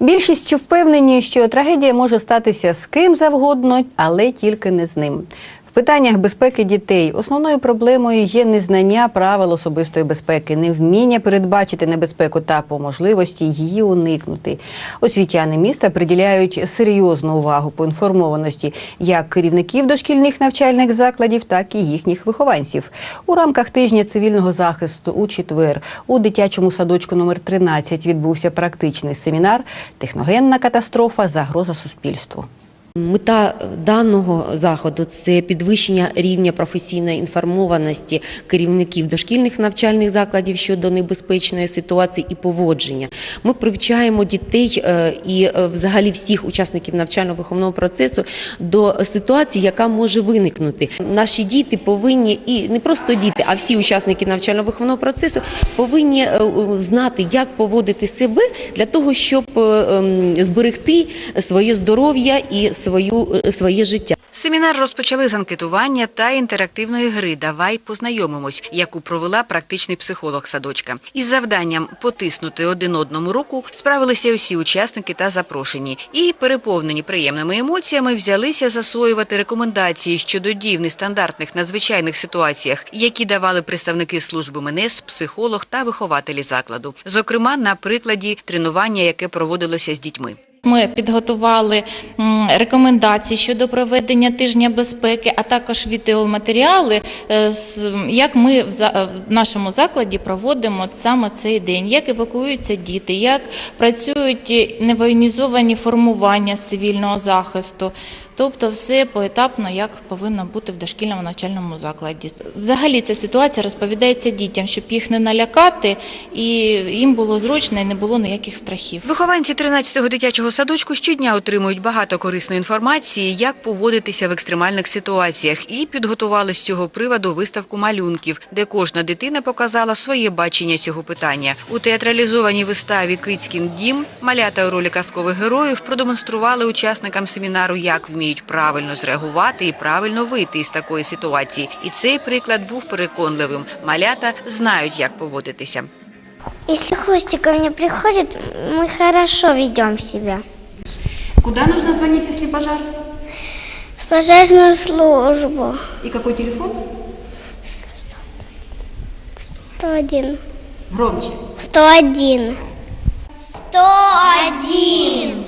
Більшість впевнені, що трагедія може статися з ким завгодно, але тільки не з ним. В питаннях безпеки дітей основною проблемою є незнання правил особистої безпеки, невміння передбачити небезпеку та по можливості її уникнути. Освітяни міста приділяють серйозну увагу поінформованості як керівників дошкільних навчальних закладів, так і їхніх вихованців. У рамках тижня цивільного захисту у четвер у дитячому садочку номер 13 відбувся практичний семінар Техногенна катастрофа загроза суспільству. Мета даного заходу це підвищення рівня професійної інформованості керівників дошкільних навчальних закладів щодо небезпечної ситуації і поводження. Ми привчаємо дітей е, і е, взагалі всіх учасників навчально-виховного процесу до ситуації, яка може виникнути. Наші діти повинні і не просто діти, а всі учасники навчально-виховного процесу повинні е, знати, як поводити себе для того, щоб ем, зберегти своє здоров'я і свою е, своє життя. Семінар розпочали з анкетування та інтерактивної гри Давай познайомимось, яку провела практичний психолог садочка. Із завданням потиснути один одному руку справилися усі учасники та запрошені. І, переповнені приємними емоціями, взялися засвоювати рекомендації щодо дій в нестандартних надзвичайних ситуаціях, які давали представники служби МНС, психолог та вихователі закладу. Зокрема, на прикладі тренування, яке проводилося з дітьми. Ми підготували рекомендації щодо проведення тижня безпеки, а також відеоматеріали, е, як ми в нашому закладі проводимо саме цей день, як евакуюються діти, як працюють невоєнізовані формування з цивільного захисту. Тобто все поетапно, як повинно бути в дошкільному навчальному закладі. Взагалі ця ситуація розповідається дітям, щоб їх не налякати, і їм було зручно і не було ніяких страхів. Вихованці 13-го дитячого садочку щодня отримують багато корисної інформації, як поводитися в екстремальних ситуаціях, і підготували з цього приводу виставку малюнків, де кожна дитина показала своє бачення цього питання. У театралізованій виставі Кицькін дім малята у ролі казкових героїв продемонстрували учасникам семінару, як вміють правильно зреагувати і правильно вийти із такої ситуації. І цей приклад був переконливим. Малята знають, як поводитися. Если Хвостик ко мне приходит, мы хорошо ведем себя. Куда нужно звонить, если пожар? В пожарную службу. И какой телефон? 101. Громче. 101. 101.